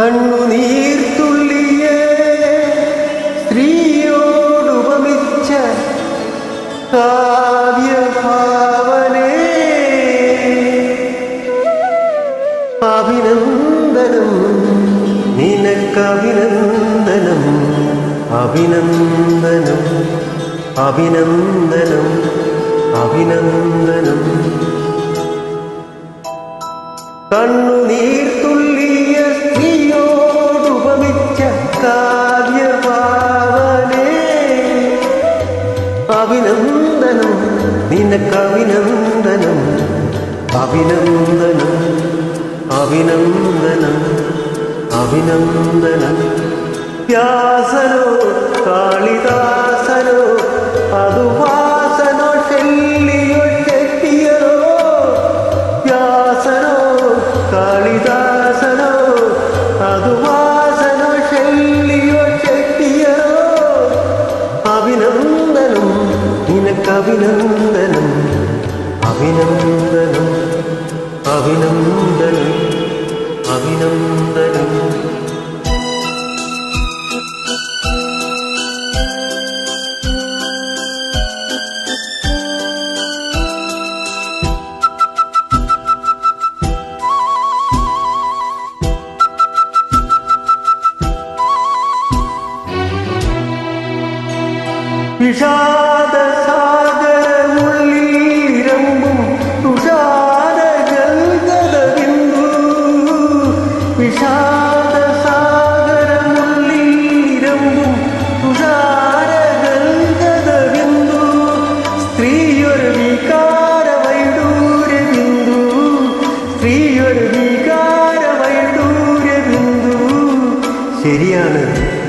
കണ്ണുനീർത്തുള്ളിയ അഭിനന്ദനം അഭിനന്ദനം അഭിനന്ദനം അഭിനന്ദനം. കണ്ണുനീർത്തുള്ളിയ നിനക്കഭിനന്ദനം അഭിനന്ദനം അഭിനന്ദനം അഭിനന്ദനം. വ്യാസനോ കാളിദാസനോ അതുവാസനോ അഭിനന്ദനം അഭിനന്ദനം വിഷാദ സാഗരമുള്ളിരമ്പും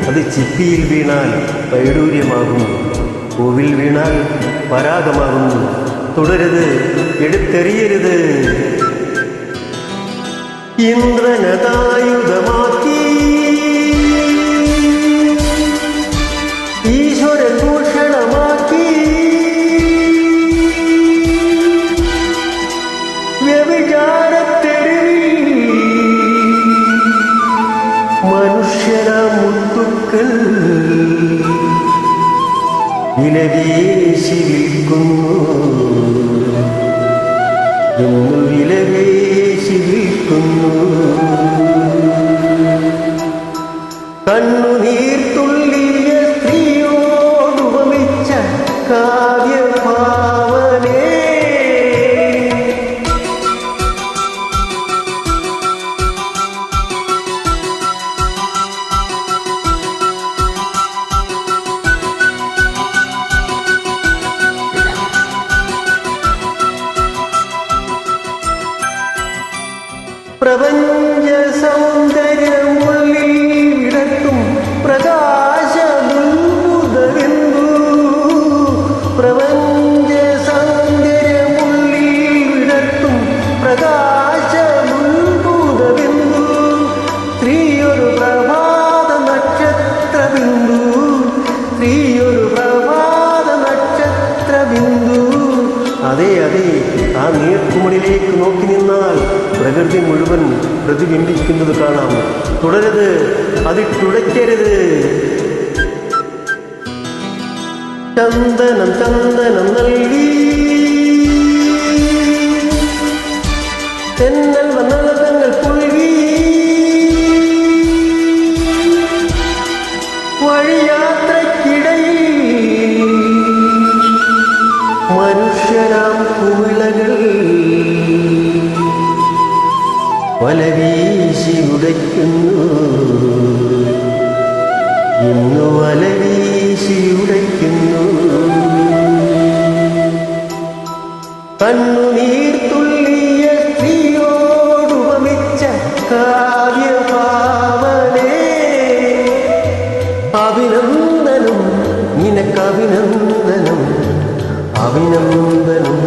അത് ചിപ്പിയിൽ വീണാൽ വൈഡൂര്യമാകുന്നു പൂവിൽ വീണാൽ പരാഗമാകുന്നു തുടരുത് എടുത്തെറിയരുത് ഇന്ദ്രനതായുധമാക്കി വിലവേശി വിൽക്കുന്നു. ഇന്ന് പ്രപഞ്ച സൗന്ദര്യമുള്ളിൽ വിടത്തും പ്രകാശ ബിന്ദു പ്രപഞ്ച സൗന്ദര്യമുള്ളിൽ വിടത്തും പ്രകാശ ബിന്ദു സ്ത്രീയൊരു പ്രഭാത നക്ഷത്ര ബിന്ദു സ്ത്രീയൊരു പ്രഭാത നക്ഷത്ര ബിന്ദു അതെ അതെ ആ നീർക്കുമണിലേക്ക് നോക്കി പ്രകൃതി മുഴുവൻ പ്രതിബിംബിക്കുന്നത് കാണാം തുടരുത് അതിട്ടുടയ്ക്കരുത് ചന്ദനം ചന്ദനം നൽകി തെന്നൽ വന്നളതങ്ങൾ വലവീശി ഉടയ്ക്കുന്നു. ഇന്നു വലവീശി ഉടയ്ക്കുന്നു. കണ്ണുനീർ സ്ത്രീയോടുപമിച്ച കാവ്യഭാവനേ അഭിനന്ദനം നിനക്കഭിനന്ദനം. അഭിനന്ദനം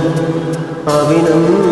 അഭിനന്ദനം.